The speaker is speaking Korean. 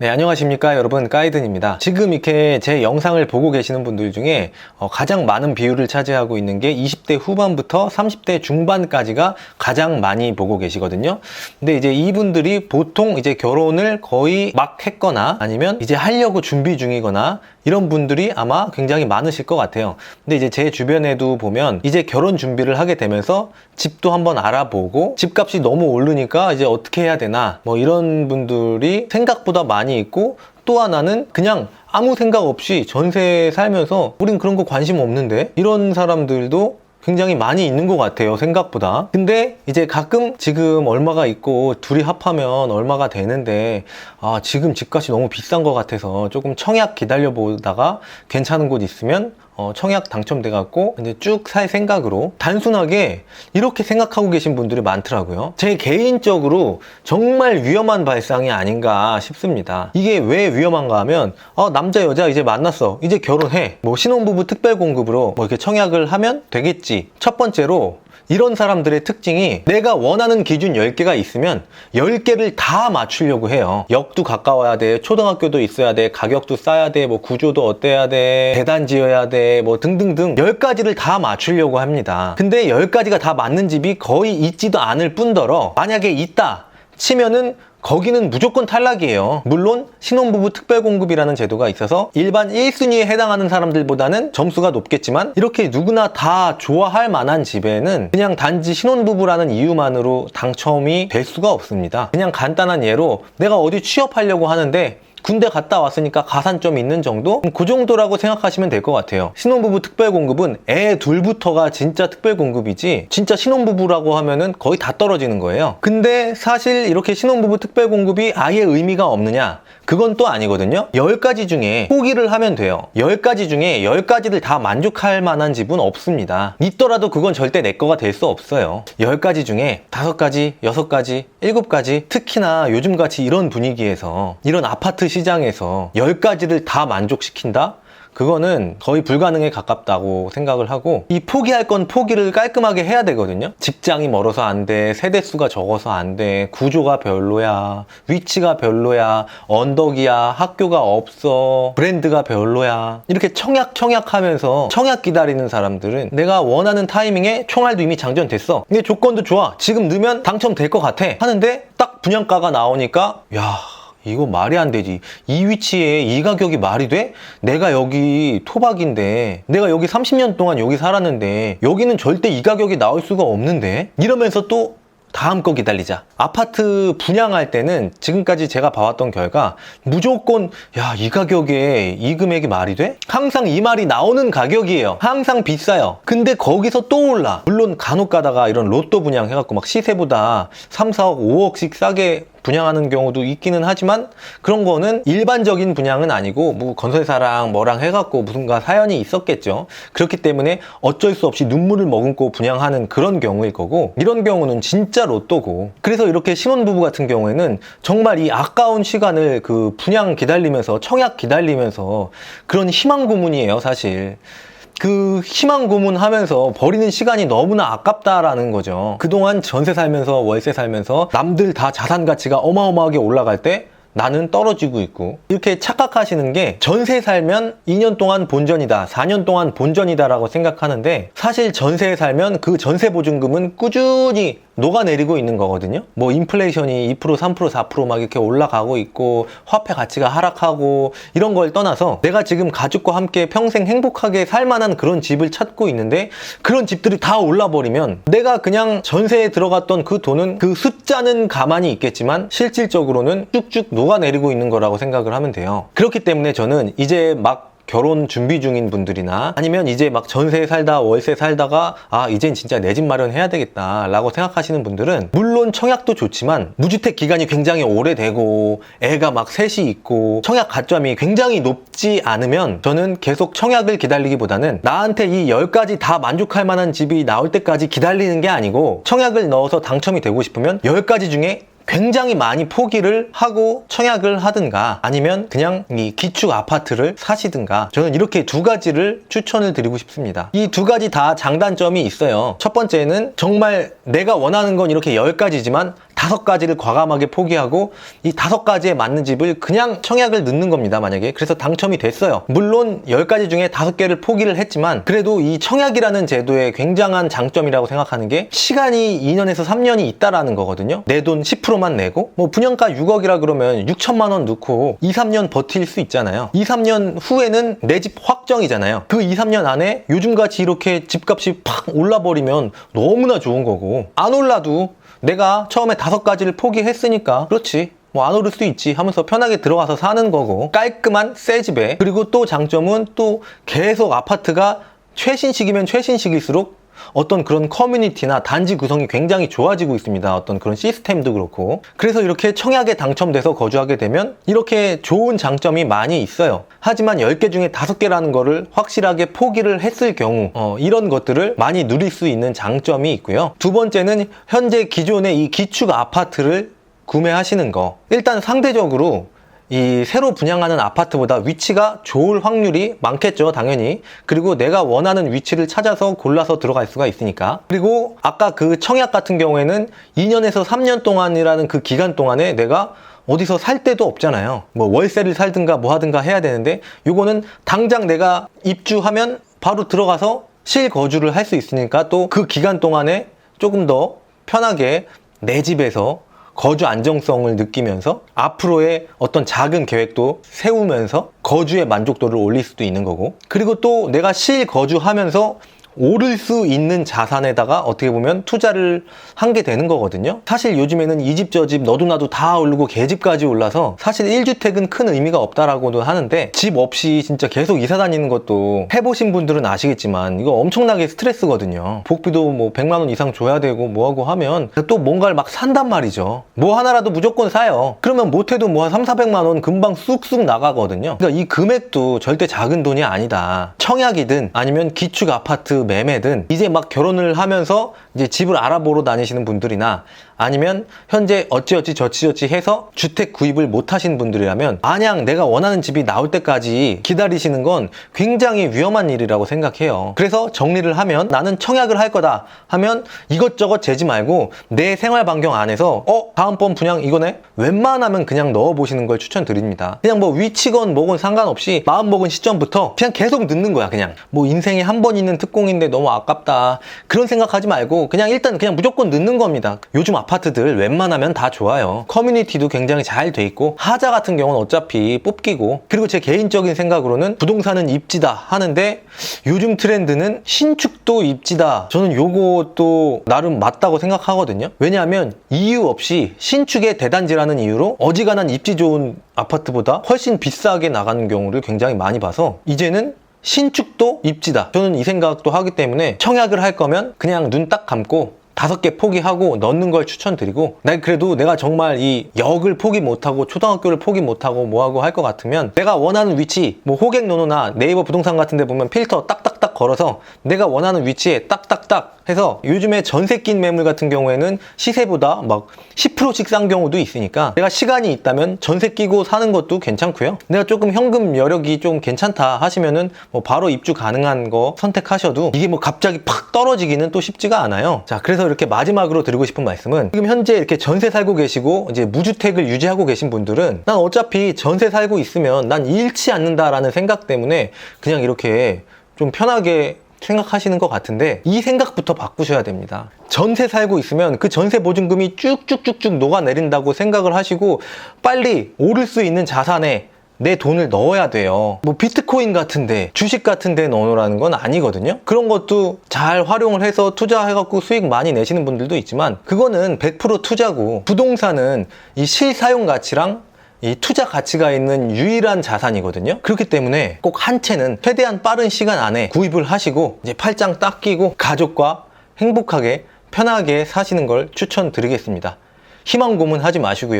네, 안녕하십니까. 여러분, 가이든입니다. 지금 이렇게 제 영상을 보고 계시는 분들 중에 어, 가장 많은 비율을 차지하고 있는 게 20대 후반부터 30대 중반까지가 가장 많이 보고 계시거든요. 근데 이제 이분들이 보통 이제 결혼을 거의 막 했거나 아니면 이제 하려고 준비 중이거나 이런 분들이 아마 굉장히 많으실 것 같아요. 근데 이제 제 주변에도 보면 이제 결혼 준비를 하게 되면서 집도 한번 알아보고 집값이 너무 오르니까 이제 어떻게 해야 되나 뭐 이런 분들이 생각보다 많이 있고 또 하나는 그냥 아무 생각 없이 전세 살면서 우린 그런 거 관심 없는데 이런 사람들도 굉장히 많이 있는 것 같아요 생각보다. 근데 이제 가끔 지금 얼마가 있고 둘이 합하면 얼마가 되는데 아 지금 집값이 너무 비싼 것 같아서 조금 청약 기다려 보다가 괜찮은 곳 있으면 어, 청약 당첨돼 갖고 이제 쭉 살 생각으로 단순하게 이렇게 생각하고 계신 분들이 많더라고요. 제 개인적으로 정말 위험한 발상이 아닌가 싶습니다. 이게 왜 위험한가 하면 어, 남자 여자 이제 만났어. 이제 결혼해. 뭐 신혼부부 특별 공급으로 뭐 이렇게 청약을 하면 되겠지. 첫 번째로 이런 사람들의 특징이 내가 원하는 기준 10개가 있으면 10개를 다 맞추려고 해요. 역도 가까워야 돼, 초등학교도 있어야 돼, 가격도 싸야 돼, 뭐 구조도 어때야 돼, 대단 지어야 돼, 뭐 등등등 10가지를 다 맞추려고 합니다. 근데 10가지가 다 맞는 집이 거의 있지도 않을 뿐더러 만약에 있다 치면은 거기는 무조건 탈락이에요. 물론 신혼부부 특별공급이라는 제도가 있어서 일반 1순위에 해당하는 사람들보다는 점수가 높겠지만 이렇게 누구나 다 좋아할 만한 집에는 그냥 단지 신혼부부라는 이유만으로 당첨이 될 수가 없습니다. 그냥 간단한 예로 내가 어디 취업하려고 하는데 군대 갔다 왔으니까 가산점이 있는 정도? 그 정도라고 생각하시면 될 것 같아요. 신혼부부 특별공급은 애 둘부터가 진짜 특별공급이지 진짜 신혼부부라고 하면은 거의 다 떨어지는 거예요. 근데 사실 이렇게 신혼부부 특별공급이 아예 의미가 없느냐? 그건 또 아니거든요. 10가지 중에 포기를 하면 돼요. 10가지 중에 10가지를 다 만족할 만한 집은 없습니다. 있더라도 그건 절대 내 거가 될 수 없어요. 10가지 중에 5가지, 6가지, 7가지 특히나 요즘같이 이런 분위기에서 이런 아파 트 시장에서 10가지를 다 만족시킨다? 그거는 거의 불가능에 가깝다고 생각을 하고 이 포기할 건 포기를 깔끔하게 해야 되거든요. 직장이 멀어서 안돼 세대수가 적어서 안돼 구조가 별로야 위치가 별로야 언덕이야 학교가 없어 브랜드가 별로야. 이렇게 청약 청약 하면서 청약 기다리는 사람들은 내가 원하는 타이밍에 총알도 이미 장전됐어. 근데 조건도 좋아. 지금 넣으면 당첨될 것 같아. 하는데 딱 분양가가 나오니까 야 이거 말이 안 되지. 이 위치에 이 가격이 말이 돼? 내가 여기 토박인데, 내가 여기 30년 동안 여기 살았는데, 여기는 절대 이 가격이 나올 수가 없는데? 이러면서 또 다음 거 기다리자. 아파트 분양할 때는 지금까지 제가 봐왔던 결과 무조건 야 이 가격에 이 금액이 말이 돼? 항상 이 말이 나오는 가격이에요. 항상 비싸요. 근데 거기서 또 올라. 물론 간혹 가다가 이런 로또 분양 해갖고 막 시세보다 3, 4억, 5억씩 싸게 분양하는 경우도 있기는 하지만 그런 거는 일반적인 분양은 아니고 뭐 건설사랑 뭐랑 해갖고 무슨가 사연이 있었겠죠. 그렇기 때문에 어쩔 수 없이 눈물을 머금고 분양하는 그런 경우일 거고 이런 경우는 진짜 로또고 그래서 이렇게 신혼부부 같은 경우에는 정말 이 아까운 시간을 그 분양 기다리면서 청약 기다리면서 그런 희망 고문이에요 사실. 그 희망 고문하면서 버리는 시간이 너무나 아깝다라는 거죠. 그동안 전세 살면서 월세 살면서 남들 다 자산 가치가 어마어마하게 올라갈 때 나는 떨어지고 있고. 이렇게 착각하시는 게 전세 살면 2년 동안 본전이다 4년 동안 본전이다 라고 생각하는데 사실 전세에 살면 그 전세 보증금은 꾸준히 녹아내리고 있는 거거든요. 뭐 인플레이션이 2% 3% 4%막 이렇게 올라가고 있고 화폐 가치가 하락하고 이런 걸 떠나서 내가 지금 가족과 함께 평생 행복하게 살 만한 그런 집을 찾고 있는데 그런 집들이 다 올라 버리면 내가 그냥 전세에 들어갔던 그 돈은 그 숫자는 가만히 있겠지만 실질적으로는 쭉쭉 녹아 내리고 있는 거라고 생각을 하면 돼요. 그렇기 때문에 저는 이제 막 결혼 준비 중인 분들이나 아니면 이제 막 전세 살다 월세 살다가 아 이젠 진짜 내 집 마련해야 되겠다 라고 생각하시는 분들은 물론 청약도 좋지만 무주택 기간이 굉장히 오래되고 애가 막 셋이 있고 청약 가점이 굉장히 높지 않으면 저는 계속 청약을 기다리기보다는 나한테 이 10가지 다 만족할 만한 집이 나올 때까지 기다리는 게 아니고 청약을 넣어서 당첨이 되고 싶으면 10가지 중에 굉장히 많이 포기를 하고 청약을 하든가 아니면 그냥 이 기축 아파트를 사시든가 저는 이렇게 두 가지를 추천을 드리고 싶습니다. 이 두 가지 다 장단점이 있어요. 첫 번째는 정말 내가 원하는 건 이렇게 10가지지만 다섯 가지를 과감하게 포기하고 이 다섯 가지에 맞는 집을 그냥 청약을 넣는 겁니다. 만약에 그래서 당첨이 됐어요. 물론 열 가지 중에 다섯 개를 포기를 했지만 그래도 이 청약이라는 제도의 굉장한 장점이라고 생각하는 게 시간이 2년에서 3년이 있다라는 거거든요. 내 돈 10%만 내고 뭐 분양가 6억이라 그러면 6천만 원 넣고 2, 3년 버틸 수 있잖아요. 2, 3년 후에는 내 집 확정이잖아요. 그 2, 3년 안에 요즘같이 이렇게 집값이 팍 올라버리면 너무나 좋은 거고 안 올라도 내가 처음에 다섯 가지를 포기했으니까 그렇지. 뭐 안 오를 수도 있지 하면서 편하게 들어가서 사는 거고 깔끔한 새 집에. 그리고 또 장점은 또 계속 아파트가 최신식이면 최신식일수록 어떤 그런 커뮤니티나 단지 구성이 굉장히 좋아지고 있습니다. 어떤 그런 시스템도 그렇고. 그래서 이렇게 청약에 당첨돼서 거주하게 되면 이렇게 좋은 장점이 많이 있어요. 하지만 10개 중에 5개라는 거를 확실하게 포기를 했을 경우, 어, 이런 것들을 많이 누릴 수 있는 장점이 있고요. 두 번째는 현재 기존의 이 기축 아파트를 구매하시는 거. 일단 상대적으로 이 새로 분양하는 아파트보다 위치가 좋을 확률이 많겠죠, 당연히. 그리고 내가 원하는 위치를 찾아서 골라서 들어갈 수가 있으니까. 그리고 아까 그 청약 같은 경우에는 2년에서 3년 동안이라는 그 기간 동안에 내가 어디서 살 데도 없잖아요. 뭐 월세를 살든가 뭐 하든가 해야 되는데 요거는 당장 내가 입주하면 바로 들어가서 실거주를 할 수 있으니까 또 그 기간 동안에 조금 더 편하게 내 집에서 거주 안정성을 느끼면서 앞으로의 어떤 작은 계획도 세우면서 거주의 만족도를 올릴 수도 있는 거고. 그리고 또 내가 실거주하면서 오를 수 있는 자산에다가 어떻게 보면 투자를 한 게 되는 거거든요. 사실 요즘에는 이 집 저집 너도 나도 다 오르고 계집까지 올라서 사실 1주택은 큰 의미가 없다라고도 하는데 집 없이 진짜 계속 이사 다니는 것도 해보신 분들은 아시겠지만 이거 엄청나게 스트레스거든요. 복비도 뭐 100만 원 이상 줘야 되고 뭐하고 하면 또 뭔가를 막 산단 말이죠. 뭐 하나라도 무조건 사요. 그러면 못해도 뭐 한 3, 400만 원 금방 쑥쑥 나가거든요. 그러니까 이 금액도 절대 작은 돈이 아니다. 청약이든 아니면 기축 아파트 매매든 이제 막 결혼을 하면서 이제 집을 알아보러 다니시는 분들이나 아니면 현재 어찌어찌 저찌저찌 해서 주택 구입을 못 하신 분들이라면 마냥 내가 원하는 집이 나올 때까지 기다리시는 건 굉장히 위험한 일이라고 생각해요. 그래서 정리를 하면 나는 청약을 할 거다 하면 이것저것 재지 말고 내 생활 반경 안에서 어 다음번 분양 이거네 웬만하면 그냥 넣어 보시는 걸 추천드립니다. 그냥 뭐 위치건 뭐건 상관없이 마음 먹은 시점부터 그냥 계속 넣는 거야 그냥 뭐 인생에 한 번 있는 특공인데 너무 아깝다 그런 생각하지 말고 그냥 일단 그냥 무조건 넣는 겁니다. 요즘 아파트들 웬만하면 다 좋아요. 커뮤니티도 굉장히 잘 돼 있고 하자 같은 경우는 어차피 뽑기고 그리고 제 개인적인 생각으로는 부동산은 입지다 하는데 요즘 트렌드는 신축도 입지다. 저는 요것도 나름 맞다고 생각하거든요. 왜냐하면 이유 없이 신축의 대단지라는 이유로 어지간한 입지 좋은 아파트보다 훨씬 비싸게 나가는 경우를 굉장히 많이 봐서 이제는 신축도 입지다. 저는 이 생각도 하기 때문에 청약을 할 거면 그냥 눈 딱 감고 다섯 개 포기하고 넣는 걸 추천드리고 난 그래도 내가 정말 이 역을 포기 못하고 초등학교를 포기 못하고 뭐하고 할 것 같으면 내가 원하는 위치 뭐 호객노노나 네이버 부동산 같은 데 보면 필터 딱딱딱 걸어서 내가 원하는 위치에 딱딱딱 해서 요즘에 전세 낀 매물 같은 경우에는 시세보다 막 10%씩 싼 경우도 있으니까 내가 시간이 있다면 전세 끼고 사는 것도 괜찮고요. 내가 조금 현금 여력이 좀 괜찮다 하시면은 뭐 바로 입주 가능한 거 선택하셔도 이게 뭐 갑자기 팍 떨어지기는 또 쉽지가 않아요. 자 그래서 이렇게 마지막으로 드리고 싶은 말씀은 지금 현재 이렇게 전세 살고 계시고 이제 무주택을 유지하고 계신 분들은 난 어차피 전세 살고 있으면 난 잃지 않는다라는 생각 때문에 그냥 이렇게 좀 편하게 생각하시는 것 같은데 이 생각부터 바꾸셔야 됩니다. 전세 살고 있으면 그 전세 보증금이 쭉쭉쭉쭉 녹아내린다고 생각을 하시고 빨리 오를 수 있는 자산에 내 돈을 넣어야 돼요. 뭐 비트코인 같은데 주식 같은데 넣어놓으라는 건 아니거든요. 그런 것도 잘 활용을 해서 투자해갖고 수익 많이 내시는 분들도 있지만 그거는 100% 투자고 부동산은 이 실사용 가치랑 이 투자 가치가 있는 유일한 자산이거든요. 그렇기 때문에 꼭 한 채는 최대한 빠른 시간 안에 구입을 하시고 이제 팔짱 딱 끼고 가족과 행복하게 편하게 사시는 걸 추천드리겠습니다. 희망 고문하지 마시고요.